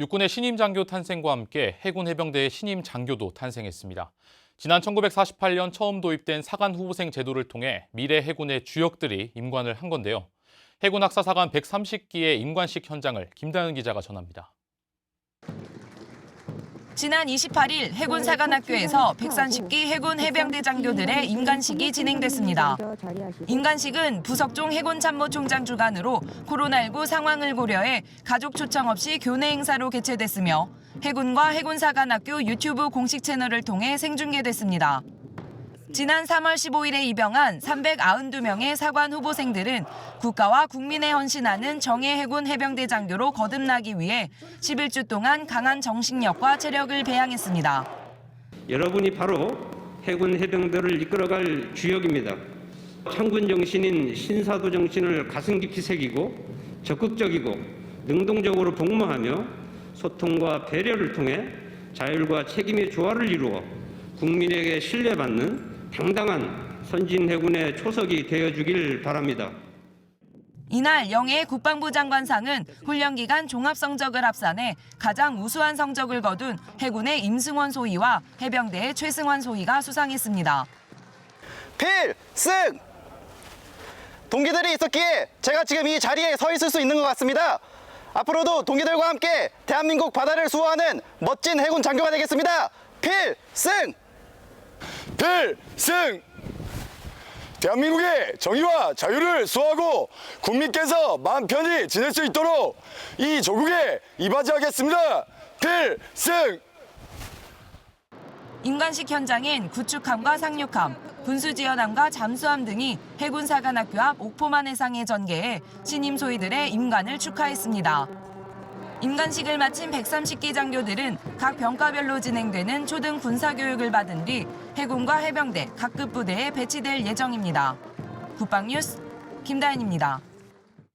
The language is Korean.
육군의 신임 장교 탄생과 함께 해군 해병대의 신임 장교도 탄생했습니다. 지난 1948년 처음 도입된 사관 후보생 제도를 통해 미래 해군의 주역들이 임관을 한 건데요. 해군 학사 사관 130기의 임관식 현장을 김다은 기자가 전합니다. 지난 28일 해군 사관학교에서 130기 해군 해병대 장교들의 임관식이 진행됐습니다. 임관식은 부석종 해군참모총장 주관으로 코로나19 상황을 고려해 가족 초청 없이 교내 행사로 개최됐으며 해군과 해군사관학교 유튜브 공식 채널을 통해 생중계됐습니다. 지난 3월 15일에 입영한 392명의 사관 후보생들은 국가와 국민에 헌신하는 정예 해군 해병대 장교로 거듭나기 위해 11주 동안 강한 정신력과 체력을 배양했습니다. 여러분이 바로 해군 해병대를 이끌어갈 주역입니다. 창군 정신인 신사도 정신을 가슴 깊이 새기고 적극적이고 능동적으로 복무하며 소통과 배려를 통해 자율과 책임의 조화를 이루어 국민에게 신뢰받는 당당한 선진 해군의 초석이 되어주길 바랍니다. 이날 영예 국방부 장관상은 훈련 기간 종합 성적을 합산해 가장 우수한 성적을 거둔 해군의 임승원 소위와 해병대의 최승환 소위가 수상했습니다. 필승! 동기들이 있었기에 제가 지금 이 자리에 서 있을 수 있는 것 같습니다. 앞으로도 동기들과 함께 대한민국 바다를 수호하는 멋진 해군 장교가 되겠습니다. 필승! 필승! 대한민국의 정의와 자유를 수호하고 국민께서 마음 편히 지낼 수 있도록 이 조국에 이바지하겠습니다. 필승! 임관식 현장엔 구축함과 상륙함, 군수지연함과 잠수함 등이 해군사관학교 앞 옥포만 해상에 전개해 신임 소위들의 임관을 축하했습니다. 임관식을 마친 130기 장교들은 각 병과별로 진행되는 초등 군사교육을 받은 뒤 해군과 해병대 각급 부대에 배치될 예정입니다. 국방뉴스 김다현입니다.